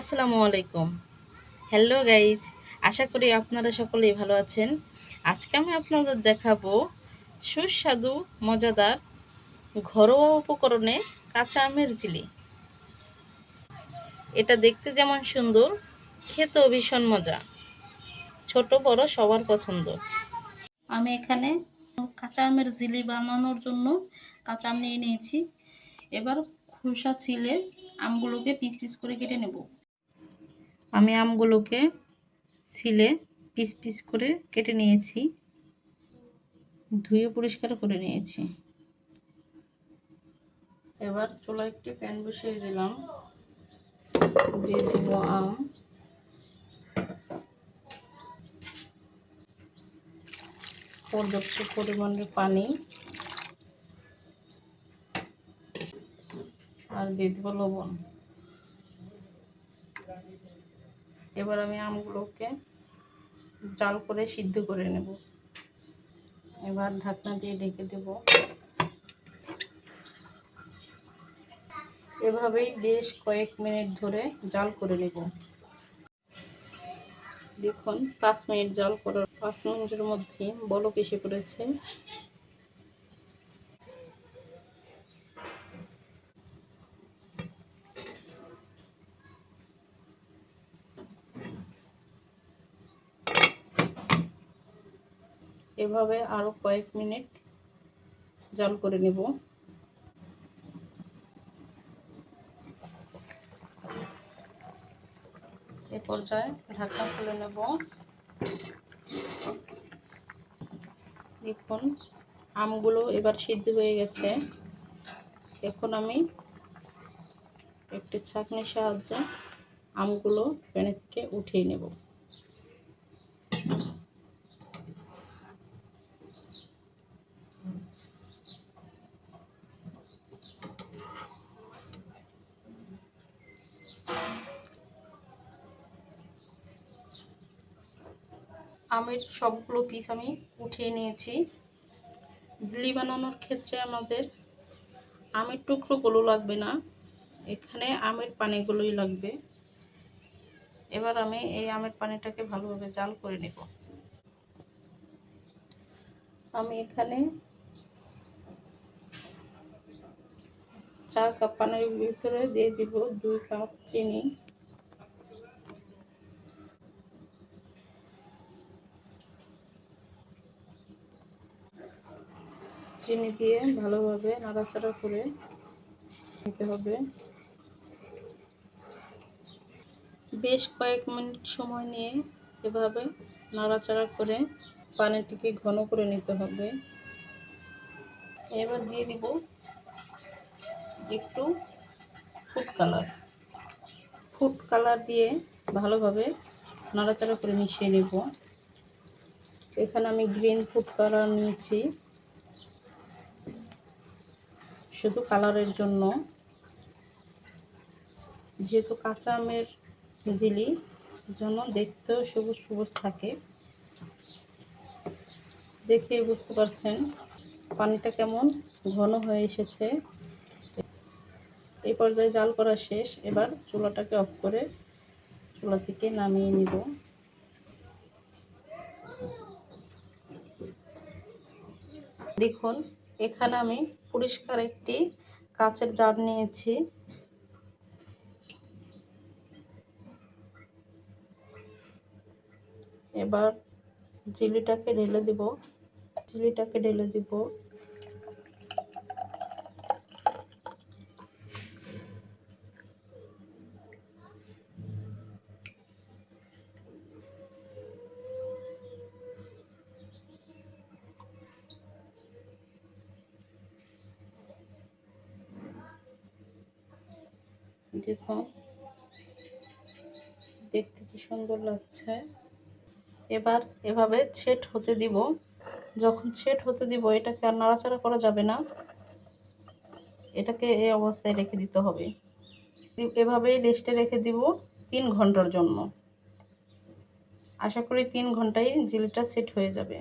আসসালামু আলাইকুম। Hello guys আশা করি আপনারা সকলেই ভালো আছেন। আজকে আমি আপনাদের দেখাবো সুস্বাদু, মজাদার, ঘরোয়া উপকরণে কাঁচা আমের জিলি এটা দেখতে যেমন সুন্দর, খেতেও ভীষণ মজা। ছোট, বড়, সবার পছন্দ। আমি এখানে কাঁচা আমের জিলি বানানোর জন্য কাঁচা আম নিয়ে নিয়েছি। এবার খোসা ছিলে আমগুলোকে পিস পিস করে কেটে নেব। আমি আমগুলোকে ছিলে পিস পিস করে কেটে নিয়েছি। ধুয়ে পরিষ্কার করে নিয়েছি। এবার চুলা একটি প্যান বসিয়ে দিলাম। দিয়ে দেব আম। পর্যাপ্ত পরিমাণের পানি। আর দিয়ে দেবো লবণ। এবার আমি আমগুলোকে জাল করে সিদ্ধ করে নেব। এবার ঢাকনা দিয়ে ঢেকে দেব। এভাবেই বেশ কয়েক মিনিট ধরে জাল করে নেব। দেখুন, পাঁচ মিনিট জাল করার, পাঁচ মিনিটের মধ্যে বলক এসে পড়েছে। এভাবে আরও কয়েক মিনিট জাল করে নেব। এ পর্যায়ে ঢাকনা খুলে নেব। দেখুন, আমগুলো এবার সিদ্ধ হয়ে গেছে। এখন আমি একটি ছাঁকনির সাহায্যে আমগুলো প্যানে থেকে উঠিয়ে নেব। আমের সবগুলো পিস আমি উঠিয়ে নিয়েছি। জিলি বানানোর ক্ষেত্রে আমাদের আমের টুকরোগুলো লাগবে না। এখানে আমের পানিগুলোই লাগবে। এবার আমি এই আমের পানিটাকে ভালোভাবে জাল করে নেব। আমি এখানে চার কাপ পানির ভিতরে দিয়ে দিব দুই কাপ চিনি। চিনি দিয়ে ভালোভাবে নাড়াচাড়া করে নিতে হবে। বেশ কয়েক মিনিট সময় নিয়ে এভাবে নাড়াচাড়া করে পানিটিকে ঘন করে নিতে হবে। এবার দিয়ে দিব একটু ফুড কালার। ফুড কালার দিয়ে ভালোভাবে নাড়াচাড়া করে মিশিয়ে নেব। এখানে আমি গ্রিন ফুড কালার নিয়েছি। শুধু কালারের জন্য। যেহেতু কাঁচা আমের জিলি জন্য দেখতেও সবুজ সবুজ থাকে। দেখে বুঝতে পারছেন পানিটা কেমন ঘন হয়ে এসেছে। এই পর্যায়ে জাল করা শেষ। এবার চুলাটাকে অফ করে চুলা থেকে নামিয়ে নিব। দেখুন, এখানে আমি পরিষ্কার একটি কাচের জার নিয়েছি। এবার জিলিটাকে ঢেলে দিব। জিলিটাকে ঢেলে দিব। দেখুন দেখতে কি সুন্দর লাগছে। এবার এভাবে ছেট হতে দিব। যখন ছেট হতে দিব, এটাকে আর নাড়াচাড়া করা যাবে না। এটাকে এই অবস্থায় রেখে দিতে হবে। এভাবেই রেস্টে রেখে দিব তিন ঘণ্টার জন্য। আশা করি তিন ঘন্টায় জিলটা সেট হয়ে যাবে।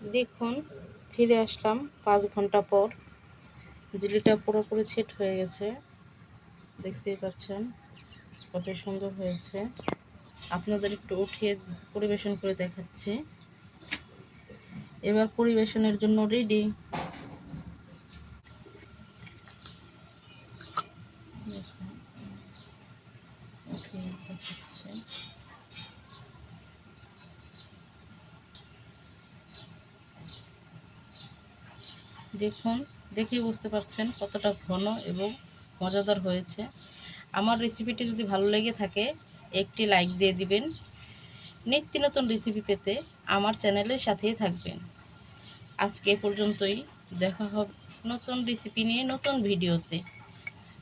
দেখুন, ফিরে আসলাম পাঁচ ঘণ্টা পর। জিলিটা পুরোপুরি ছেট হয়ে গেছে। দেখতেই পাচ্ছেন কত সুন্দর হয়েছে। আপনাদের একটু উঠিয়ে পরিবেশন করে দেখাচ্ছি। এবার পরিবেশনের জন্য রেডি উঠিয়ে দেখাচ্ছি। দেখুন, দেখেই বুঝতে পারছেন কতটা ঘন এবং মজাদার হয়েছে। আমার রেসিপিটি যদি ভালো লেগে থাকে, একটি লাইক দিয়ে দিবেন। নিত্য নতুন রেসিপি পেতে আমার চ্যানেলের সাথেই থাকবেন। আজকে পর্যন্তই। দেখা হবে নতুন রেসিপি নিয়ে নতুন ভিডিওতে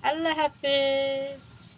আল্লাহ হাফেজ।